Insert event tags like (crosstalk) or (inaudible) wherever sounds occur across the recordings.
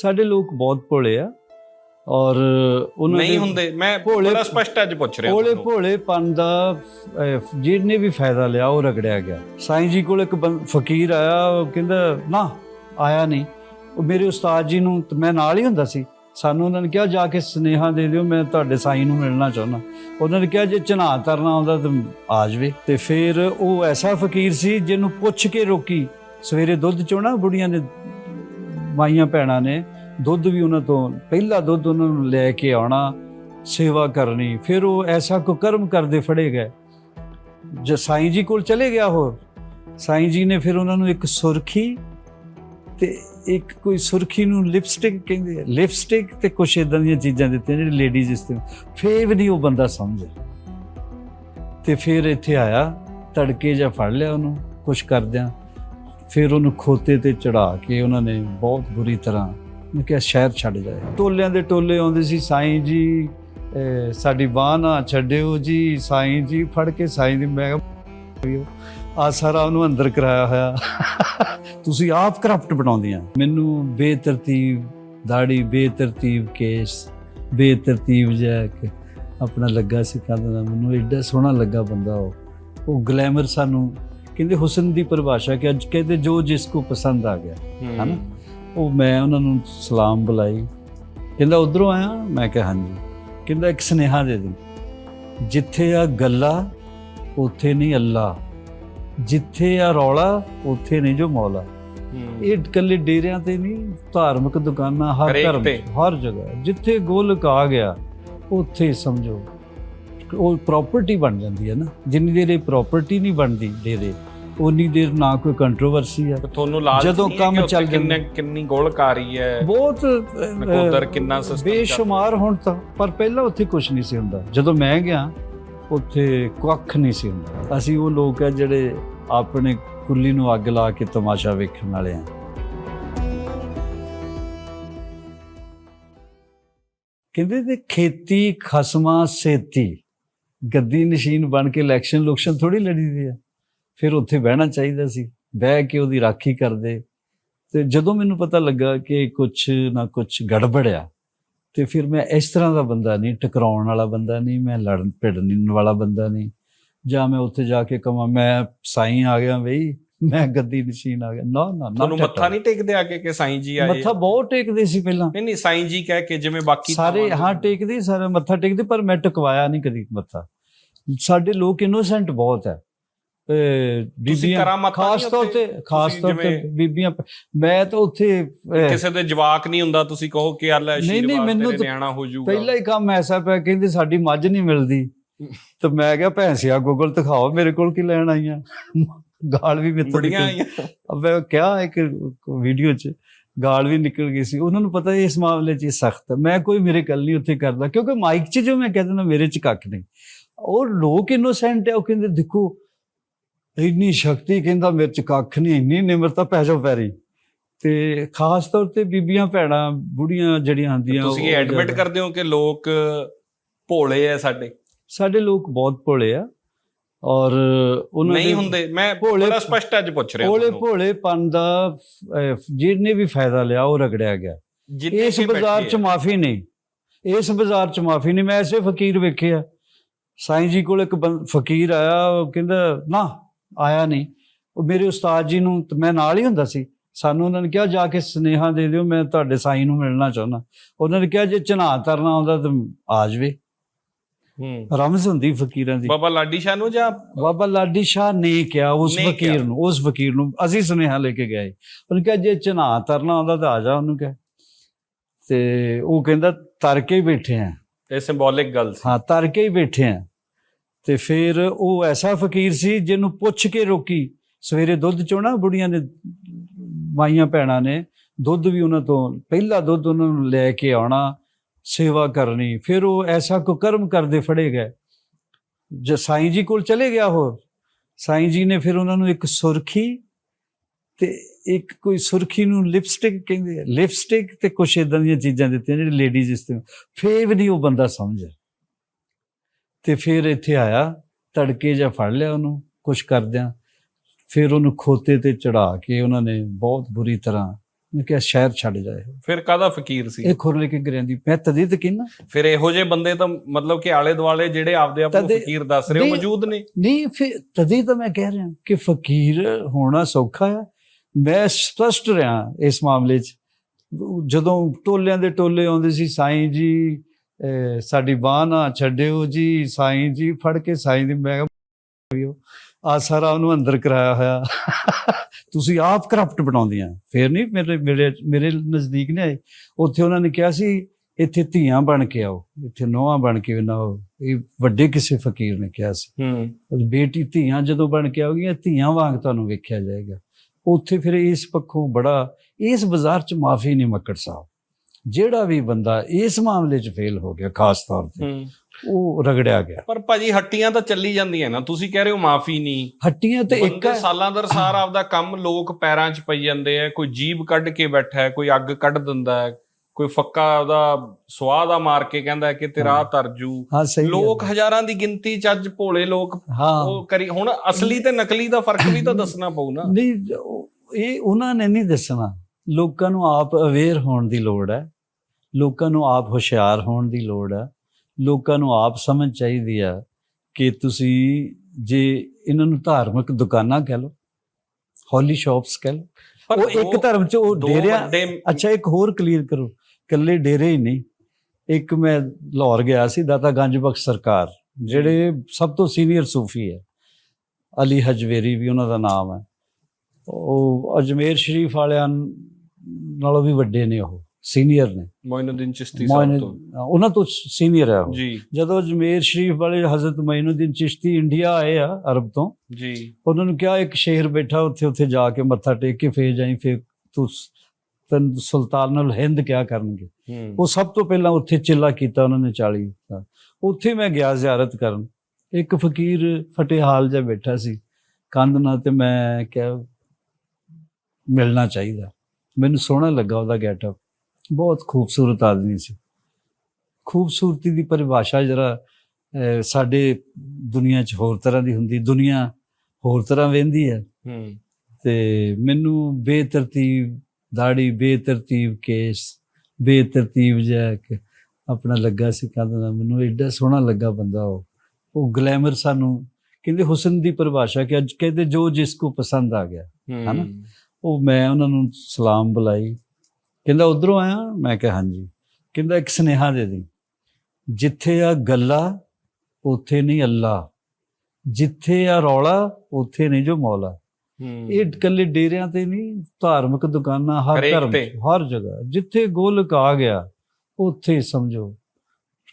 ਸਾਡੇ ਲੋਕ ਬਹੁਤ ਭੋਲੇ ਆ ਔਰ ਉਹਨਾਂ ਨਹੀਂ ਹੁੰਦੇ ਮੈਂ ਭੋਲੇ- ਬੜਾ ਸਪਸ਼ਟ ਅੱਜ ਪੁੱਛ ਰਿਹਾ ਭੋਲੇ ਤੁਹਾਨੂੰ। ਭੋਲੇਪਨ ਦਾ ਜਿਹਨੇ ਵੀ ਫਾਇਦਾ ਲਿਆ ਉਹ ਰਗੜਿਆ ਗਿਆ। ਸਾਈਂ ਜੀ ਕੋਲ ਇੱਕ ਫਕੀਰ ਆਇਆ ਉਹ ਕਹਿੰਦਾ ਨਾ ਆਇਆ ਨਹੀਂ। ਉਹ ਮੇਰੇ ਉਸਤਾਦ ਜੀ ਨੂੰ ਤੇ ਮੈਂ ਨਾਲ ਹੀ ਹੁੰਦਾ ਸੀ। ਸਾਨੂੰ ਉਹਨਾਂ ਨੇ ਕਿਹਾ ਜਾ ਕੇ ਸੁਨੇਹਾ ਦੇ ਦਿਓ ਮੈਂ ਤੁਹਾਡੇ ਸਾਈਂ ਨੂੰ ਮਿਲਣਾ ਚਾਹੁੰਦਾ। ਉਹਨਾਂ ਨੇ ਕਿਹਾ ਜੇ ਚਨਾ ਤਰਨਾ ਆਉਂਦਾ ਤਾਂ ਆ ਜਾਵੇ। ਤੇ ਫਿਰ ਉਹ ਐਸਾ ਫਕੀਰ ਸੀ ਜਿਹਨੂੰ ਪੁੱਛ ਕੇ ਰੋਕੀ। ਸਵੇਰੇ ਦੁੱਧ ਚੋਣਾ ਬੁੜੀਆਂ ਨੇ ਮਾਈਆਂ ਭੈਣਾਂ ਨੇ ਦੁੱਧ ਵੀ ਉਹਨਾਂ ਤੋਂ, ਪਹਿਲਾ ਦੁੱਧ ਉਹਨਾਂ ਨੂੰ ਲੈ ਕੇ ਆਉਣਾ, ਸੇਵਾ ਕਰਨੀ, ਫਿਰ ਉਹ ਐਸਾ ਕੁਕਰਮ ਕਰਦੇ ਫੜੇ ਗਏ। ਜੇ ਸਾਈਂ ਜੀ ਕੋਲ ਚਲੇ ਗਿਆ ਉਹ ਸਾਈਂ ਜੀ ਨੇ ਫਿਰ ਉਹਨਾਂ ਨੂੰ ਇੱਕ ਸੁਰਖੀ ਤੇ ਇੱਕ ਕੋਈ ਸੁਰਖੀ ਨੂੰ ਲਿਪਸਟਿਕ ਕਹਿੰਦੇ ਆ, ਲਿਪਸਟਿਕ ਤੇ ਕੁਛ ਇਦਾਂ ਦੀਆਂ ਚੀਜ਼ਾਂ ਦਿੱਤੀਆਂ ਜਿਹੜੀ ਲੇਡੀਜ਼ ਇਸਤੇਮਾਲ ਫੇਰ ਵੀ ਨਹੀਂ ਉਹ ਬੰਦਾ ਸਮਝੇ ਤੇ ਫਿਰ ਇੱਥੇ ਆਇਆ, ਤੜਕੇ ਜਾਂ ਫੜ ਲਿਆ ਉਹਨੂੰ, ਕੁਛ ਕਰਦਿਆਂ ਫਿਰ ਉਹਨੂੰ ਖੋਤੇ ਤੇ ਚੜਾ ਕੇ ਉਹਨਾਂ ਨੇ ਬਹੁਤ ਬੁਰੀ ਤਰ੍ਹਾਂ, ਮੈਂ ਕਿਹਾ ਸ਼ਹਿਰ ਛੱਡ ਜਾਏ। ਟੋਲਿਆਂ ਦੇ ਟੋਲੇ ਆਉਂਦੇ ਸੀ, ਸਾਈਂ ਜੀ ਸਾਡੀ ਬਾਹ ਨਾ ਛੱਡਿਓ ਜੀ, ਸਾਈਂ ਜੀ, ਫੜ ਕੇ ਸਾਈਂ ਦੀ ਮੈਂ ਆ ਸਾਰਾ ਉਹਨੂੰ ਅੰਦਰ ਕਰਾਇਆ ਹੋਇਆ। ਤੁਸੀਂ ਆਪ ਕਰਪਟ ਬਣਾਉਂਦੀਆਂ। ਮੈਨੂੰ ਬੇਤਰਤੀਬ ਦਾੜੀ, ਬੇਤਰਤੀਬ ਕੇਸ, ਬੇਤਰਤੀਬ ਜਿਹਾ ਆਪਣਾ ਲੱਗਾ ਸੀ ਕਹਿੰਦਾ ਮੈਨੂੰ ਐਡਾ ਸੋਹਣਾ ਲੱਗਾ ਬੰਦਾ ਉਹ। ਉਹ ਗਲੈਮਰ ਸਾਨੂੰ ਕਹਿੰਦੇ ਹੁਸਨ ਦੀ ਪਰਿਭਾਸ਼ਾ ਕਿ ਅੱਜ ਕਹਿੰਦੇ ਜੋ ਜਿਸ ਕੋ ਪਸੰਦ ਆ ਗਿਆ। ਹੂੰ। ਹਨਾ? ਉਹ ਮੈਂ ਉਹਨਾਂ ਨੂੰ ਸਲਾਮ ਬੁਲਾਈ। ਕਹਿੰਦਾ ਉਧਰੋਂ ਆਇਆ? ਮੈਂ ਕਿਹਾ ਹਾਂਜੀ। ਕਹਿੰਦਾ ਇੱਕ ਸੁਨੇਹਾ ਦੇ ਦੇ। ਜਿੱਥੇ ਆ ਗੱਲਾ ਉੱਥੇ ਨਹੀਂ ਅੱਲਾ। ਜਿੱਥੇ ਆ ਰੌਲਾ ਉੱਥੇ ਨਹੀਂ ਜੋ ਮੌਲਾ। ਇਹ ਇਕੱਲੇ ਡੇਰਿਆਂ ਤੇ ਨਹੀਂ ਧਾਰਮਿਕ ਦੁਕਾਨਾਂ ਹਰ ਧਰਮ। ਹਰ ਜਗ੍ਹਾ। ਜਿੱਥੇ ਗੋਲਕ ਆ ਗਿਆ ਉੱਥੇ ਸਮਝੋ। ਉਹ ਪ੍ਰਾਪਰਟੀ ਬਣ ਜਾਂਦੀ ਹੈ ਨਾ। ਜਿੰਨੀ ਦੇਰ ਇਹ ਪ੍ਰਾਪਰਟੀ ਨਹੀਂ ਬਣਦੀ ਡੇਰੇ ਉਨੀ ਦੇਰ ਨਾ ਕੋਈ ਕੰਟਰੋਵਰਸੀ ਆ ਤੇ ਤੁਹਾਨੂੰ ਲਾਲਚ ਜਦੋਂ ਹੈ ਕੰਮ ਚੱਲ। ਕਿੰਨੇ ਕਿੰਨੀ ਗੋਲਕਾਰੀ ਹੈ? ਬਹੁਤ ਨਕੋਦਰ ਕਿੰਨਾ ਸਿਸਟਮ ਬੇਸ਼ੁਮਾਰ ਹੁਣ ਤਾਂ ਪਰ ਪਹਿਲਾਂ ਉੱਥੇ ਕੁਝ ਨਹੀਂ ਸੀ ਹੁੰਦਾ। ਜਦੋਂ ਮੈਂ ਗਿਆ ਉੱਥੇ ਕੱਖ ਨਹੀਂ ਸੀ ਹੁੰਦਾ। ਅਸੀਂ ਉਹ ਲੋਕ ਆ ਜਿਹੜੇ ਆਪਣੇ ਕੁੱਲੀ ਨੂੰ ਅੱਗ ਲਾ ਕੇ ਤਮਾਸ਼ਾ ਵੇਖਣ ਵਾਲੇ ਆ। ਕਹਿੰਦੇ ਤੇ ਖੇਤੀ ਖਸਮਾ ਸੇਤੀ। ਗੱਦੀ ਨਸ਼ੀਨ ਬਣ ਕੇ ਇਲੈਕਸ਼ਨ ਲੁਕਸ਼ਨ ਥੋੜੀ ਲੜੀ ਦੀ ਆ। ਫਿਰ ਉੱਥੇ ਬਹਿਣਾ ਚਾਹੀਦਾ ਸੀ। ਬਹਿ ਕੇ ਉਹਦੀ ਰਾਖੀ ਕਰਦੇ। ਤੇ ਜਦੋਂ ਮੈਨੂੰ ਪਤਾ ਲੱਗਾ ਕਿ ਕੁਝ ਨਾ ਕੁਝ ਗੜਬੜਿਆ ਆ ਤੇ ਫਿਰ ਮੈਂ ਇਸ ਤਰ੍ਹਾਂ ਦਾ ਬੰਦਾ ਨਹੀਂ, ਟਕਰਾਉਣ ਵਾਲਾ ਬੰਦਾ ਨਹੀਂ, ਮੈਂ ਲੜਨ, ਭਿੜਨ ਵਾਲਾ ਬੰਦਾ ਨਹੀਂ। ਜਾਂ ਮੈਂ ਉੱਥੇ ਜਾ ਕੇ ਕਹਾਂ, ਮੈਂ ਸਾਈਂ ਆ ਗਿਆ ਬਈ। ਮੈਂ ਗੱਦੀ ਨਸ਼ੀਨ ਆ ਗਿਆ। ਨਾ ਨਾ ਨਾ ਤੁਹਾਨੂੰ ਮੱਥਾ ਨਹੀਂ ਟੇਕਦੇ ਆ ਕੇ ਕਿ ਸਾਈਂ ਜੀ ਆਏ? ਮੱਥਾ ਬਹੁਤ ਟੇਕਦੇ ਸੀ ਪਹਿਲਾਂ। ਨਹੀਂ ਨਹੀਂ ਸਾਈਂ ਜੀ ਕਹਿ ਕੇ ਜਿਵੇਂ ਬਾਕੀ ਸਾਰੇ ਹਾਂ ਟੇਕਦੇ ਸਾਰੇ ਮੱਥਾ ਟੇਕਦੇ ਪਰ ਮੈਂ ਟਕਵਾਇਆ ਨਹੀਂ ਕਦੀ ਮੱਥਾ। ਸਾਡੇ ਲੋਕ ਇਨੋਸੈਂਟ ਬਹੁਤ ਹੈ। ਬੀਬੀਆਂ ਖਾਸ ਤੌਰ ਤੇ? ਖਾਸ ਤੌਰ ਤੇ ਬੀਬੀਆਂ ਮੈਂ ਤਾਂ ਉੱਥੇ ਕਿਸੇ ਦੇ ਜਵਾਕ ਨਹੀਂ ਹੁੰਦਾ ਤੁਸੀਂ ਕਹੋ ਕਿ ਅੱਲਾ ਨਹੀਂ, ਨਹੀਂ, ਆਸ਼ੀਰਵਾਦ ਮੈਨੂੰ ਤੇਰੇ ਤਾਂ ਨਿਆਣਾ ਹੋ ਜਾਊਗਾ। ਪਹਿਲਾ ਹੀ ਕੰਮ ਐਸਾ ਪਿਆ ਕਹਿੰਦੇ ਸਾਡੀ ਮੱਝ ਨਹੀਂ ਮਿਲਦੀ। (laughs) ਤੇ ਮੈਂ ਕਿਹਾ ਭੈਂਸਿਆ ਗੂਗਲ ਦਿਖਾਓ ਮੇਰੇ ਕੋਲ ਕੀ ਲੈਣ ਆਈਆਂ। ਗਾਲ ਵੀ ਮੇਰੇ ਤੋਂ ਬੁੜੀਆਂ ਆਈਆਂ। ਅਬੇ ਕਿਹਾ ਇੱਕ ਵੀਡੀਓ 'ਚ ਗਾਲ ਵੀ ਨਿਕਲ ਗਈ ਸੀ। ਉਹਨਾਂ ਨੂੰ ਪਤਾ ਇਸ ਮਾਮਲੇ 'ਚ ਸਖਤ ਮੈਂ ਕੋਈ ਮੇਰੇ ਗੱਲ ਨਹੀਂ ਉੱਥੇ ਕਰਦਾ ਕਿਉਂਕਿ ਮਾਈਕ 'ਚ ਜੋ ਮੈਂ ਕਹਿ ਦਿੰਦਾ ਮੇਰੇ 'ਚ ਕੱਖ ਨਹੀਂ। ਉਹ ਲੋਕ ਇਨੋਸੈਂਟ ਹੈ ਉਹ ਕਹਿੰਦੇ ਦੇਖੋ ਇੰਨੀ ਸ਼ਕਤੀ ਕਹਿੰਦਾ ਮੇਰੇ 'ਚ ਕੱਖ ਨਹੀਂ ਇੰਨੀ ਨਿਮਰਤਾ ਪੈ ਜਾਓ ਪੈਰੀ। ਤੇ ਖਾਸ ਤੌਰ ਤੇ ਬੀਬੀਆਂ ਭੈਣਾਂ ਬੁੜੀਆਂ ਜਿਹੜੀਆਂ ਹੁੰਦੀਆਂ ਤੁਸੀਂ ਐਡਮਿਟ ਕਰਦੇ ਹੋ ਕਿ ਲੋਕ ਭੋਲੇ ਆ ਸਾਡੇ? ਸਾਡੇ ਲੋਕ ਬਹੁਤ ਭੋਲੇ ਆ। ਔਰ ਉਹਨਾਂ ਨਹੀਂ ਹੁੰਦੇ ਮੈਂ ਬੜਾ ਸਪਸ਼ਟ ਅੱਜ ਪੁੱਛ ਰਿਹਾ ਭੋਲੇ ਭੋਲੇਪਨ ਦਾ ਜਿਹਨੇ ਵੀ ਫਾਇਦਾ ਲਿਆ ਉਹ ਰਗੜਿਆ ਗਿਆ। ਇਸ ਬਾਜ਼ਾਰ 'ਚ ਮਾਫੀ ਨਹੀਂ। ਇਸ ਬਾਜ਼ਾਰ 'ਚ ਮਾਫੀ ਨਹੀਂ। ਮੈਂ ਐਸੇ ਫਕੀਰ ਵੇਖਿਆ। ਸਾਈਂ ਜੀ ਕੋਲ ਇੱਕ ਫਕੀਰ ਆਇਆ ਉਹ ਕਹਿੰਦਾ ਨਾ ਆਇਆ ਨਹੀਂ। ਉਹ ਮੇਰੇ ਉਸਤਾਦ ਜੀ ਨੂੰ ਮੈਂ ਨਾਲ ਹੀ ਹੁੰਦਾ ਸੀ। ਸਾਨੂੰ ਉਹਨਾਂ ਨੇ ਕਿਹਾ ਜਾ ਕੇ ਸੁਨੇਹਾ ਦੇ ਦਿਓ ਮੈਂ ਤੁਹਾਡੇ ਸਾਈਂ ਨੂੰ ਮਿਲਣਾ ਚਾਹੁੰਦਾ। ਉਹਨਾਂ ਨੇ ਕਿਹਾ ਜੇ ਚਨਾ ਤਰਨਾ ਆਉਂਦਾ ਤਾਂ ਆ ਜਾਵੇ। ਰਮਜ਼ ਹੁੰਦੀ ਫਕੀਰਾਂ ਦੀ। ਬਾਬਾ ਲਾਡੀ ਸ਼ਾਹ ਨੂੰ ਜਾਂ ਬਾਬਾ ਲਾਡੀ ਸ਼ਾਹ ਨੇ ਕਿਹਾ ਉਸ ਫਕੀਰ। ਨੂੰ ਉਸ ਫਕੀਰ ਨੂੰ। ਅਸੀਂ ਸੁਨੇਹਾ ਲੈ ਕੇ ਗਏ। ਉਹਨੇ ਕਿਹਾ ਜੇ ਚਨਾ ਤਰਨਾ ਆਉਂਦਾ ਤਾਂ ਆ ਜਾ ਉਹਨੂੰ ਕਿਹਾ। ਤੇ ਉਹ ਕਹਿੰਦਾ ਤਰ ਕੇ ਹੀ ਬੈਠੇ ਆ। ਇਹ ਸਿੰਬੋਲਿਕ ਗੱਲ ਸੀ। ਹਾਂ ਤਰ ਕੇ ਹੀ ਬੈਠੇ ਆ। ਤੇ ਫਿਰ ਉਹ ਐਸਾ ਫਕੀਰ ਸੀ ਜਿਹਨੂੰ ਪੁੱਛ ਕੇ ਰੋਕੀ। ਸਵੇਰੇ ਦੁੱਧ ਚੋਣਾ ਬੁੜੀਆਂ ਨੇ ਮਾਈਆਂ ਭੈਣਾਂ ਨੇ। ਦੁੱਧ ਵੀ ਉਹਨਾਂ ਤੋਂ ਪਹਿਲਾ ਦੁੱਧ ਉਹਨਾਂ ਨੂੰ ਲੈ ਕੇ ਆਉਣਾ। ਸੇਵਾ ਕਰਨੀ, ਫਿਰ ਉਹ ਐਸਾ ਕੁਕਰਮ ਕਰਦੇ ਫੜੇ ਗਏ। ਜੇ ਸਾਈਂ ਜੀ ਕੋਲ ਚਲੇ ਗਿਆ ਉਹ ਸਾਈਂ ਜੀ ਨੇ ਫਿਰ ਉਹਨਾਂ ਨੂੰ ਇੱਕ ਸੁਰਖੀ ਤੇ ਇੱਕ ਕੋਈ ਸੁਰਖੀ ਨੂੰ ਲਿਪਸਟਿਕ ਕਹਿੰਦੇ ਆ, ਲਿਪਸਟਿਕ ਤੇ ਕੁਛ ਇਦਾਂ ਦੀਆਂ ਚੀਜ਼ਾਂ ਦਿੱਤੀਆਂ ਜਿਹੜੀ ਲੇਡੀਜ਼ ਇਸਤੇਮਾਲ ਫੇਰ ਵੀ ਨਹੀਂ ਉਹ ਬੰਦਾ ਸਮਝਿਆ। ਤੇ ਫਿਰ ਇੱਥੇ ਆਇਆ, ਤੜਕੇ ਜਾਂ ਫੜ ਲਿਆ ਉਹਨੂੰ, ਕੁਛ ਕਰਦਿਆਂ। ਫਿਰ ਉਹਨੂੰ ਖੋਤੇ ਤੇ ਚੜਾ ਕੇ ਉਹਨਾਂ ਨੇ ਬਹੁਤ ਬੁਰੀ ਤਰ੍ਹਾਂ ਮੈਂ ਕਿਹਾ ਸ਼ਹਿਰ ਛੱਡ ਜਾਏ। ਫਿਰ ਕਾਦਾ ਫਕੀਰ ਸੀ? ਇਹ ਖੁਰਲੇ ਕੇ ਗਰਿਆਂ ਦੀ ਮੈਂ ਤਦੇ ਤੇ ਕਿੰਨਾ? ਫਿਰ ਇਹੋ ਜਿਹੇ ਬੰਦੇ ਤਾਂ ਮਤਲਬ ਕਿ ਆਲੇ ਦੁਆਲੇ ਜਿਹੜੇ ਆਪਦੇ ਆਪ ਨੂੰ ਫਕੀਰ ਦੱਸ ਰਹੇ ਹੋ ਮੌਜੂਦ ਨੇ। ਨਹੀਂ ਫਿਰ ਤਦੇ ਤਾਂ ਮੈਂ ਕਹਿ ਰਿਹਾ ਕਿ ਫਕੀਰ ਹੋਣਾ ਸੌਖਾ ਹੈ ਮੈਂ ਸਪਸ਼ਟ ਰਿਹਾ ਇਸ ਮਾਮਲੇ 'ਚ। ਜਦੋਂ ਟੋਲਿਆਂ ਦੇ ਟੋਲੇ ਆਉਂਦੇ ਸੀ ਸਾਈਂ ਜੀ ਸਾਡੀ ਬਾਹ ਨਾ ਛੱਡਿਓ ਜੀ ਸਾਈਂ ਜੀ ਫੜ ਕੇ ਸਾਈਂ ਦੀ ਮੈਂ ਆ ਸਾਰਾ ਉਹਨੂੰ ਅੰਦਰ ਕਰਾਇਆ ਹੋਇਆ। ਤੁਸੀਂ ਆਪ ਕਰਪਟ ਬਣਾਉਂਦੀਆਂ ਫੇਰ ਨਹੀਂ ਮੇਰੇ ਮੇਰੇ ਮੇਰੇ ਨਜ਼ਦੀਕ ਨੇ ਆਏ। ਉੱਥੇ ਉਹਨਾਂ ਨੇ ਕਿਹਾ ਸੀ ਇੱਥੇ ਧੀਆਂ ਬਣ ਕੇ ਆਓ ਇੱਥੇ ਨੋਹਾਂ ਬਣ ਕੇ ਨਾ ਇਹ ਵੱਡੇ ਕਿਸੇ ਫਕੀਰ ਨੇ ਕਿਹਾ ਸੀ। ਹੂੰ। ਬੇਟੀ ਧੀਆਂ ਜਦੋਂ ਬਣ ਕੇ ਆਉਗੀਆਂ ਧੀਆਂ ਵਾਂਗ ਤੁਹਾਨੂੰ ਵੇਖਿਆ ਜਾਏਗਾ। ਉੱਥੇ ਫਿਰ ਇਸ ਪੱਖੋਂ ਬੜਾ ਇਸ ਬਾਜ਼ਾਰ 'ਚ ਮਾਫੀ ਨਹੀਂ ਮੱਕੜ ਸਾਹਿਬ। ਜਿਹੜਾ ਵੀ ਬੰਦਾ ਇਸ ਮਾਮਲੇ 'ਚ ਫੇਲ ਹੋ ਗਿਆ ਖਾਸ ਤੌਰ ਤੇ। ਉਹ ਰਗੜਿਆ ਗਿਆ। ਪਰ ਭਾਜੀ ਹੱਟੀਆਂ ਤਾਂ ਚੱਲੀ ਜਾਂਦੀਆਂ ਨਾ। ਤੁਸੀਂ ਕਹਿ ਰਹੇ ਹੋ ਮਾਫੀ ਨਹੀਂ। ਹੱਟੀਆਂ ਤੇ ਇੱਕ ਸਾਲਾਂ ਦਰ ਸਾਰ ਆਪਦਾ ਕੰਮ ਲੋਕ ਪੈਰਾਂ 'ਚ ਪਈ ਜਾਂਦੇ ਆ। ਕੋਈ ਜੀਬ ਕੱਢ ਕੇ ਬੈਠਾ ਹੈ ਕੋਈ ਅੱਗ ਕੱਢ ਦਿੰਦਾ ਹੈ ਕੋਈ ਫੱਕਾ ਉਹਦਾ ਸਵਾਹ ਦਾ ਮਾਰ ਕੇ ਕਹਿੰਦਾ ਕਿ ਤੇਰਾ। ਤਰਜੂ ਲੋਕ। ਹਜ਼ਾਰਾਂ ਦੀ ਗਿਣਤੀ 'ਚ ਅੱਜ ਭੋਲੇ ਲੋਕ ਹਾਂ। ਉਹ ਕਰੀ ਹੁਣ ਅਸਲੀ ਤੇ ਨਕਲੀ ਦਾ ਫ਼ਰਕ ਵੀ ਤਾਂ ਦੱਸਣਾ ਪਊ ਨਾ। ਨਹੀਂ ਇਹ ਉਹਨਾਂ ਨੇ ਨਹੀਂ ਦੱਸਣਾ। ਲੋਕਾਂ ਨੂੰ ਆਪ ਅਵੇਅਰ ਹੋਣ ਦੀ ਲੋੜ ਹੈ। ਲੋਕਾਂ ਨੂੰ ਆਪ ਹੁਸ਼ਿਆਰ ਹੋਣ ਦੀ ਲੋੜ ਹੈ। ਲੋਕਾਂ ਨੂੰ ਆਪ ਸਮਝ ਚਾਹੀਦੀ ਹੈ ਕਿ ਤੁਸੀਂ ਜੇ ਇਹਨਾਂ ਨੂੰ ਧਾਰਮਿਕ ਦੁਕਾਨਾਂ ਕਹਿ ਲਓ ਹੌਲੀ ਸ਼ਾਪਸ ਕਹਿ ਲਓ ਉਹ ਇੱਕ ਧਰਮ ਚ ਉਹ ਡੇਰਿਆਂ ਅੱਛਾ ਇੱਕ ਹੋਰ ਕਲੀਅਰ ਕਰੋ ਕੱਲੇ ਡੇਰੇ ਹੀ ਨਹੀਂ। ਇੱਕ ਮੈਂ ਲਾਹੌਰ ਗਿਆ ਸੀ ਦਾਤਾ ਗੰਜ ਬਖਸ਼ ਸਰਕਾਰ ਜਿਹੜੇ ਸਭ ਤੋਂ ਸੀਨੀਅਰ ਸੂਫੀ ਹੈ ਅਲੀ ਹਜਵੇਰੀ ਵੀ ਉਹਨਾਂ ਦਾ ਨਾਮ ਹੈ ਉਹ ਅਜਮੇਰ ਸ਼ਰੀਫ ਵਾਲਿਆਂ ਨਾਲੋਂ ਵੀ ਵੱਡੇ ਨੇ ਉਹ। ਸੀਨੀਅਰ ਨੇ। ਮੌਇਨੁਦੀਨ ਚਿਸ਼ਤੀ ਸਾਹਿਬ ਤੋਂ। ਉਹਨਾਂ ਤੋਂ ਸੀਨੀਅਰ ਆ ਜੀ। ਜਦੋਂ ਜਮੇਰ ਸ਼ਰੀਫ ਵਾਲੇ ਹਜ਼ਰਤ ਮੌਇਨੁਦੀਨ ਚਿਸ਼ਤੀ ਇੰਡੀਆ ਆਏ ਆ ਅਰਬ ਤੋਂ ਜੀ। ਉਹਨਾਂ ਨੂੰ ਕਿਹਾ ਇੱਕ ਸ਼ੇਰ ਬੈਠਾ ਉੱਥੇ ਉੱਥੇ ਜਾ ਕੇ ਮੱਥਾ ਟੇਕ ਕੇ ਫੇਰ ਜਾਈ ਫੇਰ ਤੂੰ ਤਨ ਸੁਲਤਾਨੁਲ ਹਿੰਦ ਕਿਆ ਕਰਨਗੇ? ਉਹ ਸਭ ਤੋਂ ਪਹਿਲਾਂ ਉੱਥੇ ਚਿੱਲਾ ਕੀਤਾ ਉਹਨਾਂ ਨੇ 40 ਦਾ ਉੱਥੇ ਮੈਂ ਗਿਆ ਜ਼ਿਆਰਤ ਕਰਨ। ਇੱਕ ਫਕੀਰ ਫਟੇ ਹਾਲ ਜਾ ਬੈਠਾ ਸੀ। ਕੰਧ ਨਾਲ ਤੇ ਮੈਂ ਕਿਹਾ ਮਿਲਣਾ ਚਾਹੀਦਾ। ਮੈਨੂੰ ਸੋਹਣਾ ਲੱਗਾ ਉਹਦਾ ਗੈਟਅਪ ਬਹੁਤ ਖੂਬਸੂਰਤ ਆਦਮੀ ਸੀ। ਖੂਬਸੂਰਤੀ ਦੀ ਪਰਿਭਾਸ਼ਾ ਜਰਾ ਸਾਡੇ ਦੁਨੀਆ 'ਚ ਹੋਰ ਤਰ੍ਹਾਂ ਦੀ ਹੁੰਦੀ ਦੁਨੀਆ ਹੋਰ ਤਰ੍ਹਾਂ ਵੇਂਦੀ ਹੈ। ਹੂੰ। ਤੇ ਮੈਨੂੰ ਬੇਤਰਤੀਬ ਦਾੜੀ ਬੇਤਰਤੀਬ ਕੇਸ ਬੇਤਰਤੀਬ ਜਿਹਾ ਆਪਣਾ ਲੱਗਾ ਸੀ ਕਹਿੰਦਾ ਮੈਨੂੰ ਐਡਾ ਸੋਹਣਾ ਲੱਗਾ ਬੰਦਾ ਉਹ। ਉਹ ਗਲੈਮਰ ਸਾਨੂੰ ਕਹਿੰਦੇ ਹੁਸਨ ਦੀ ਪਰਿਭਾਸ਼ਾ ਕਿ ਅੱਜ ਕਹਿੰਦੇ ਜੋ ਜਿਸ ਕੋ ਪਸੰਦ ਆ ਗਿਆ। ਹਨਾ? ਹੂੰ ਉਹ ਮੈਂ ਉਹਨਾਂ ਨੂੰ ਸਲਾਮ ਬੁਲਾਈ। ਕਹਿੰਦਾ ਉਧਰੋਂ ਆਇਆ? ਮੈਂ ਕਿਹਾ ਹਾਂਜੀ। ਕਹਿੰਦਾ ਇੱਕ ਸੁਨੇਹਾ ਦੇ ਦੀ। ਜਿੱਥੇ ਆ ਗੱਲਾ ਉੱਥੇ ਨਹੀਂ ਅੱਲਾ। ਜਿੱਥੇ ਆ ਰੌਲਾ ਉੱਥੇ ਨਹੀਂ ਜੋ ਮੌਲਾ। ਇਹ ਇਕੱਲੇ ਡੇਰਿਆਂ ਤੇ ਨਹੀਂ ਧਾਰਮਿਕ ਦੁਕਾਨਾਂ ਹਰ ਧਰਮ। 'ਚ, ਹਰ ਜਗ੍ਹਾ। ਜਿੱਥੇ ਗੋਲਕ ਆ ਗਿਆ ਉੱਥੇ ਸਮਝੋ।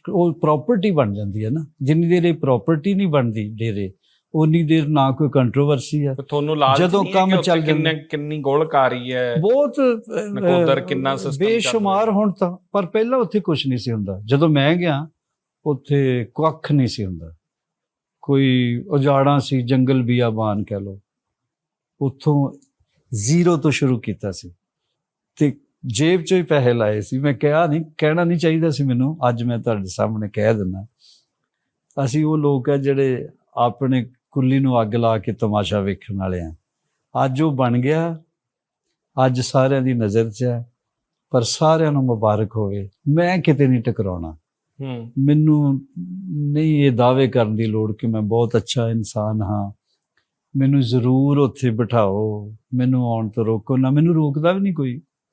ਉਹ ਪ੍ਰਾਪਰਟੀ ਬਣ ਜਾਂਦੀ ਹੈ ਨਾ। ਜਿੰਨੀ ਦੇਰ ਇਹ ਪ੍ਰਾਪਰਟੀ ਨਹੀਂ ਬਣਦੀ ਡੇਰੇ ਉਨੀ ਦੇਰ ਨਾ ਕੋਈ ਕੰਟਰੋਵਰਸੀ ਹੈ ਤੁਹਾਨੂੰ ਲਾਲਚ ਜਦੋਂ ਹੈ ਕੰਮ ਚੱਲ ਕਿੰਨੇ। ਕਿੰਨੀ ਗੋਲਕਾਰੀ ਹੈ? ਬਹੁਤ ਨਕੋਦਰ ਕਿੰਨਾ ਚੱਲ ਬੇਸ਼ੁਮਾਰ। ਹੁਣ ਤਾਂ ਪਰ ਪਹਿਲਾਂ ਉੱਥੇ ਕੁਝ ਨਹੀਂ ਸੀ ਹੁੰਦਾ। ਜਦੋਂ ਮੈਂ ਗਿਆ ਉੱਥੇ ਕੱਖ ਨਹੀਂ ਸੀ ਹੁੰਦਾ। ਕੋਈ ਉਜਾੜਾਂ ਸੀ ਜੰਗਲ ਬਿਆਬਾਨ ਕਹਿ ਲੋ ਉੱਥੋਂ ਜ਼ੀਰੋ ਤੋਂ ਸ਼ੁਰੂ ਕੀਤਾ ਸੀ। ਤੇ ਜੇਬ 'ਚੋਂ ਹੀ ਪੈਸੇ ਲਾਏ ਸੀ। ਮੈਂ ਕਿਹਾ ਨਹੀਂ ਕਹਿਣਾ ਨਹੀਂ ਚਾਹੀਦਾ ਸੀ ਮੈਨੂੰ। ਅੱਜ ਮੈਂ ਤੁਹਾਡੇ ਸਾਹਮਣੇ ਕਹਿ ਦਿੰਦਾ। ਅਸੀਂ ਉਹ ਲੋਕ ਆ ਜਿਹੜੇ ਆਪਣੇ ਕੁੱਲੀ ਨੂੰ ਅੱਗ ਲਾ ਕੇ ਤਮਾਸ਼ਾ ਵੇਖਣ ਵਾਲੇ ਆ। ਅੱਜ ਉਹ ਬਣ ਗਿਆ। ਅੱਜ ਸਾਰਿਆਂ ਦੀ ਨਜ਼ਰ 'ਚ ਹੈ। ਪਰ ਸਾਰਿਆਂ ਨੂੰ ਮੁਬਾਰਕ ਹੋਵੇ। ਮੈਂ ਕਿਤੇ ਨਹੀਂ ਟਕਰਾਉਣਾ। ਹੂੰ। ਮੈਨੂੰ ਨਹੀਂ ਇਹ ਦਾਅਵੇ ਕਰਨ ਦੀ ਲੋੜ ਕਿ ਮੈਂ ਬਹੁਤ ਅੱਛਾ ਇਨਸਾਨ ਹਾਂ। ਮੈਨੂੰ ਜ਼ਰੂਰ ਉੱਥੇ ਬਿਠਾਓ। ਮੈਨੂੰ ਆਉਣ ਤੋਂ ਰੋਕੋ। ਨਾ ਮੈਨੂੰ ਰੋਕਦਾ ਵੀ ਨਹੀਂ ਕੋਈ।